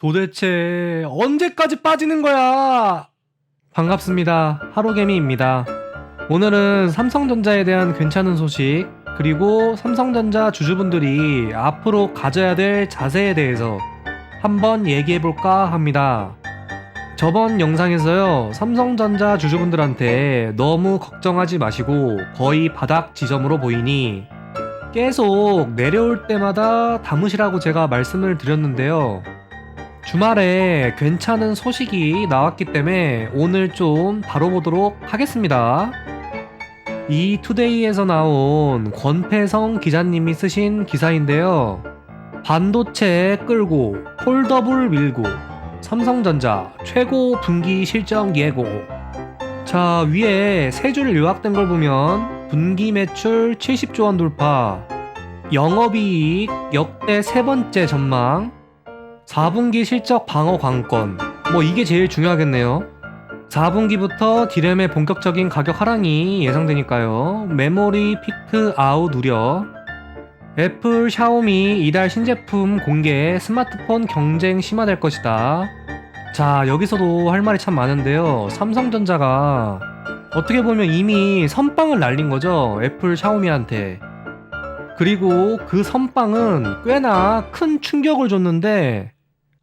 도대체 언제까지 빠지는 거야? 반갑습니다. 하루개미입니다. 오늘은 삼성전자에 대한 괜찮은 소식, 그리고 삼성전자 주주분들이 앞으로 가져야 될 자세에 대해서 한번 얘기해 볼까 합니다. 저번 영상에서요, 삼성전자 주주분들한테 너무 걱정하지 마시고 거의 바닥 지점으로 보이니 계속 내려올 때마다 담으시라고 제가 말씀을 드렸는데요. 주말에 괜찮은 소식이 나왔기 때문에 오늘 좀 다뤄보도록 하겠습니다. 이 투데이에서 나온 권패성 기자님이 쓰신 기사인데요. 반도체 끌고 폴더블 밀고 삼성전자 최고 분기 실적 예고. 자, 위에 세 줄 요약된 걸 보면 분기 매출 70조 원 돌파, 영업이익 역대 세 번째 전망, 4분기 실적 방어 관건. 뭐 이게 제일 중요하겠네요. 4분기부터 디램의 본격적인 가격 하락이 예상되니까요. 메모리 피크 아웃 우려. 애플, 샤오미 이달 신제품 공개, 스마트폰 경쟁 심화될 것이다. 자, 여기서도 할 말이 참 많은데요. 삼성전자가 어떻게 보면 이미 선빵을 날린 거죠. 애플, 샤오미한테. 그리고 그 선빵은 꽤나 큰 충격을 줬는데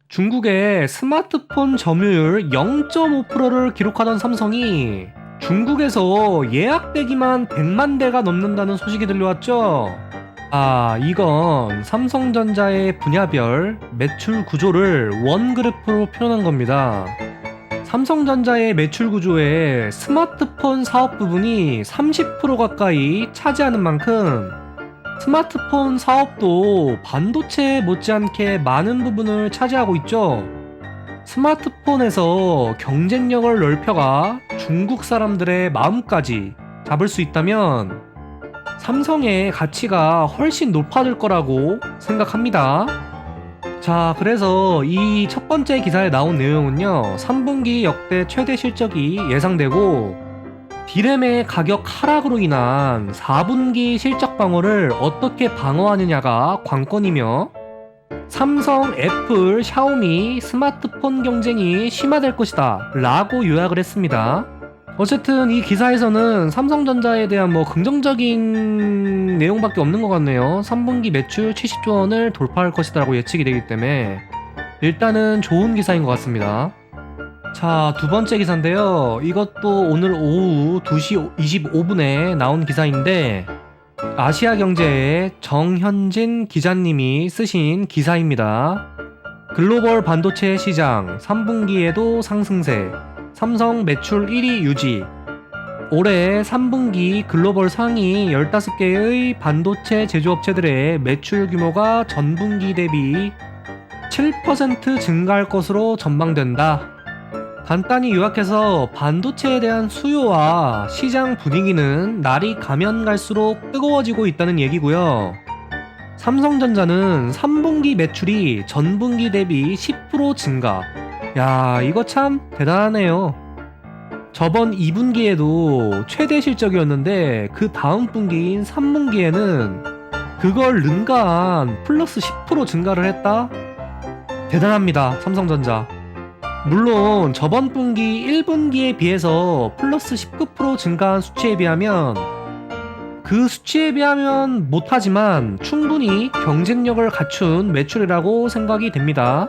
중국의 스마트폰 점유율 0.5%를 기록하던 삼성이 중국에서 예약되기만 100만 대가 넘는다는 소식이 들려왔죠. 아, 이건 삼성전자의 분야별 매출 구조를 원 그래프로 표현한 겁니다. 삼성전자의 매출 구조에 스마트폰 사업 부분이 30% 가까이 차지하는 만큼 스마트폰 사업도 반도체 못지않게 많은 부분을 차지하고 있죠. 스마트폰에서 경쟁력을 넓혀가 중국 사람들의 마음까지 잡을 수 있다면 삼성의 가치가 훨씬 높아질 거라고 생각합니다. 자, 그래서 이 첫 번째 기사에 나온 내용은요, 3분기 역대 최대 실적이 예상되고, 디램의 가격 하락으로 인한 4분기 실적 방어를 어떻게 방어하느냐가 관건이며 삼성, 애플, 샤오미 스마트폰 경쟁이 심화될 것이다 라고 요약을 했습니다. 어쨌든 이 기사에서는 삼성전자에 대한 뭐 긍정적인 내용밖에 없는 것 같네요. 3분기 매출 70조 원을 돌파할 것이다라고 예측이 되기 때문에 일단은 좋은 기사인 것 같습니다. 자, 두 번째 기사인데요. 이것도 오늘 오후 2시 25분에 나온 기사인데, 아시아 경제의 정현진 기자님이 쓰신 기사입니다. 글로벌 반도체 시장 3분기에도 상승세, 삼성 매출 1위 유지. 올해 3분기 글로벌 상위 15개의 반도체 제조업체들의 매출 규모가 전분기 대비 7% 증가할 것으로 전망된다. 간단히 요약해서 반도체에 대한 수요와 시장 분위기는 날이 가면 갈수록 뜨거워지고 있다는 얘기고요. 삼성전자는 3분기 매출이 전분기 대비 10% 증가. 야, 이거 참 대단하네요. 저번 2분기에도 최대 실적이었는데 그 다음 분기인 3분기에는 그걸 능가한 플러스 10% 증가를 했다? 대단합니다, 삼성전자. 물론 저번 분기 1분기에 비해서 플러스 19% 증가한 수치에 비하면 그 수치에 비하면 못하지만 충분히 경쟁력을 갖춘 매출이라고 생각이 됩니다.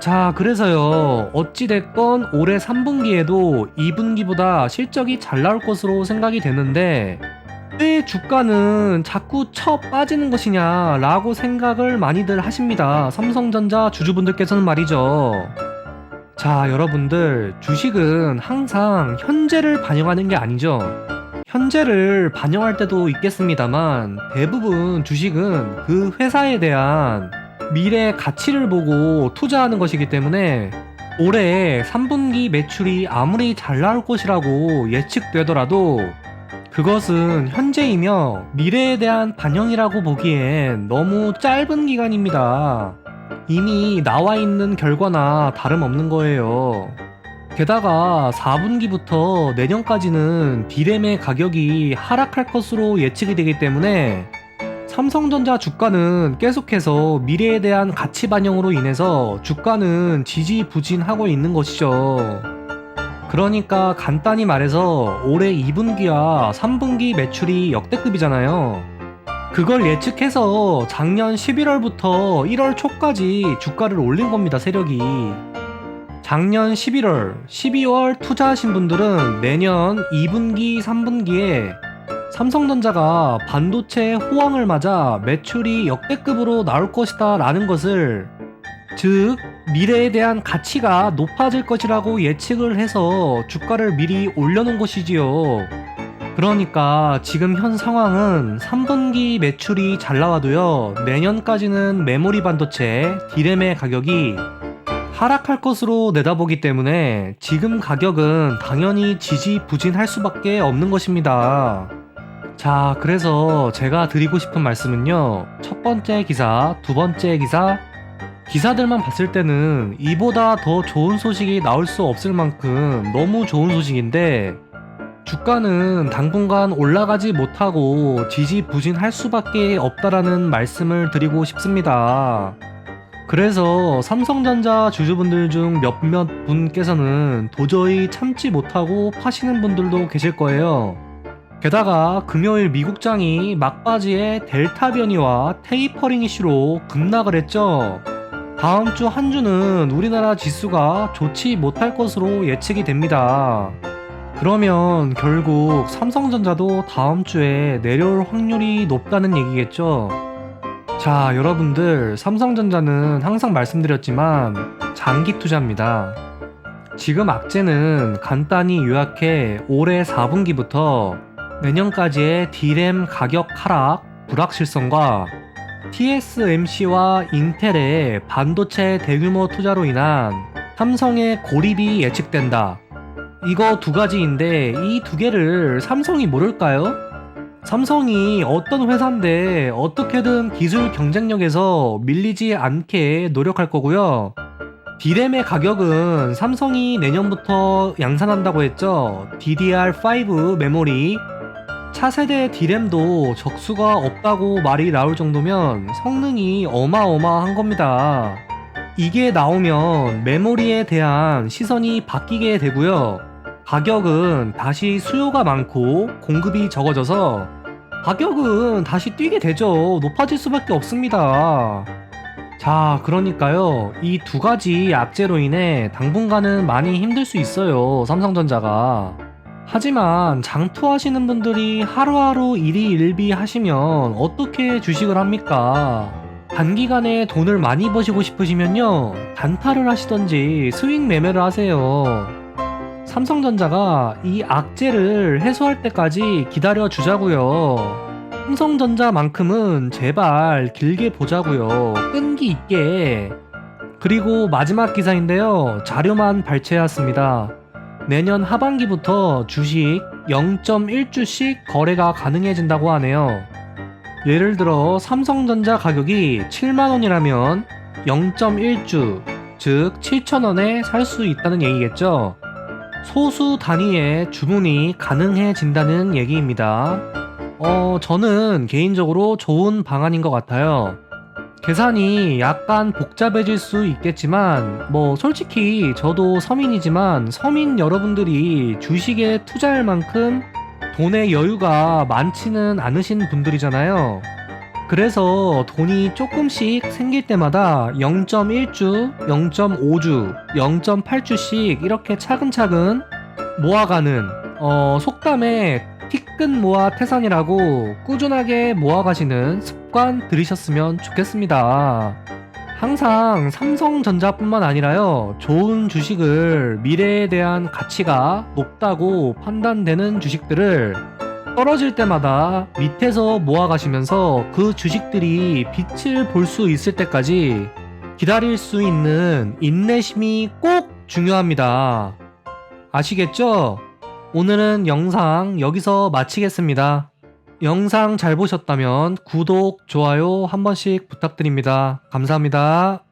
자, 그래서요, 어찌됐건 올해 3분기에도 2분기보다 실적이 잘 나올 것으로 생각이 되는데, 왜 주가는 자꾸 쳐 빠지는 것이냐 라고 생각을 많이들 하십니다. 삼성전자 주주분들께서는 말이죠. 자, 여러분들, 주식은 항상 현재를 반영하는 게 아니죠. 현재를 반영할 때도 있겠습니다만, 대부분 주식은 그 회사에 대한 미래 가치를 보고 투자하는 것이기 때문에, 올해 3분기 매출이 아무리 잘 나올 것이라고 예측되더라도, 그것은 현재이며 미래에 대한 반영이라고 보기엔 너무 짧은 기간입니다. 이미 나와 있는 결과나 다름없는 거예요. 게다가 4분기부터 내년까지는 디램의 가격이 하락할 것으로 예측이 되기 때문에 삼성전자 주가는 계속해서 미래에 대한 가치 반영으로 인해서 주가는 지지부진하고 있는 것이죠. 그러니까 간단히 말해서 올해 2분기와 3분기 매출이 역대급이잖아요. 그걸 예측해서 작년 11월부터 1월 초까지 주가를 올린 겁니다, 세력이. 작년 11월, 12월 투자하신 분들은 내년 2분기, 3분기에 삼성전자가 반도체 호황을 맞아 매출이 역대급으로 나올 것이다 라는 것을 즉 미래에 대한 가치가 높아질 것이라고 예측을 해서 주가를 미리 올려놓은 것이지요. 그러니까 지금 현 상황은 3분기 매출이 잘 나와도요, 내년까지는 메모리 반도체, 디램의 가격이 하락할 것으로 내다보기 때문에 지금 가격은 당연히 지지부진할 수밖에 없는 것입니다. 자, 그래서 제가 드리고 싶은 말씀은요, 첫 번째 기사, 두 번째 기사, 기사들만 봤을 때는 이보다 더 좋은 소식이 나올 수 없을 만큼 너무 좋은 소식인데, 주가는 당분간 올라가지 못하고 지지부진할 수밖에 없다라는 말씀을 드리고 싶습니다. 그래서 삼성전자 주주분들 중 몇몇 분께서는 도저히 참지 못하고 파시는 분들도 계실 거예요. 게다가 금요일 미국장이 막바지에 델타 변이와 테이퍼링 이슈로 급락을 했죠. 다음 주 한 주는 우리나라 지수가 좋지 못할 것으로 예측이 됩니다. 그러면 결국 삼성전자도 다음 주에 내려올 확률이 높다는 얘기겠죠. 자, 여러분들, 삼성전자는 항상 말씀드렸지만 장기 투자입니다. 지금 악재는 간단히 요약해 올해 4분기부터 내년까지의 D램 가격 하락, 불확실성과 TSMC와 인텔의 반도체 대규모 투자로 인한 삼성의 고립이 예측된다. 이거 두 가지인데 이 두 개를 삼성이 모를까요? 삼성이 어떤 회사인데 어떻게든 기술 경쟁력에서 밀리지 않게 노력할 거고요. 디램의 가격은 삼성이 내년부터 양산한다고 했죠. DDR5 메모리 차세대 디램도 적수가 없다고 말이 나올 정도면 성능이 어마어마한 겁니다. 이게 나오면 메모리에 대한 시선이 바뀌게 되고요. 가격은 다시 수요가 많고 공급이 적어져서 가격은 다시 뛰게 되죠. 높아질 수밖에 없습니다. 자, 그러니까요. 이 두 가지 악재로 인해 당분간은 많이 힘들 수 있어요. 삼성전자가. 하지만 장투하시는 분들이 하루하루 일희일비 하시면 어떻게 주식을 합니까? 단기간에 돈을 많이 버시고 싶으시면요. 단타를 하시던지 스윙 매매를 하세요. 삼성전자가 이 악재를 해소할 때까지 기다려 주자고요. 삼성전자만큼은 제발 길게 보자고요. 끈기 있게. 그리고 마지막 기사인데요. 자료만 발췌했습니다. 내년 하반기부터 주식 0.1주씩 거래가 가능해진다고 하네요. 예를 들어 삼성전자 가격이 7만원이라면 0.1주, 즉 7천원에 살 수 있다는 얘기겠죠. 소수 단위의 주문이 가능해진다는 얘기입니다. 어, 저는 개인적으로 좋은 방안인 것 같아요. 계산이 약간 복잡해질 수 있겠지만, 뭐, 솔직히 저도 서민이지만, 서민 여러분들이 주식에 투자할 만큼 돈의 여유가 많지는 않으신 분들이잖아요. 그래서 돈이 조금씩 생길 때마다 0.1주, 0.5주, 0.8주씩 이렇게 차근차근 모아가는, 어, 속담에 티끈 모아 태산이라고 꾸준하게 모아가시는 습관 들이셨으면 좋겠습니다. 항상 삼성전자뿐만 아니라요, 좋은 주식을 미래에 대한 가치가 높다고 판단되는 주식들을 떨어질 때마다 밑에서 모아가시면서 그 주식들이 빛을 볼 수 있을 때까지 기다릴 수 있는 인내심이 꼭 중요합니다. 아시겠죠? 오늘은 영상 여기서 마치겠습니다. 영상 잘 보셨다면 구독, 좋아요 한 번씩 부탁드립니다. 감사합니다.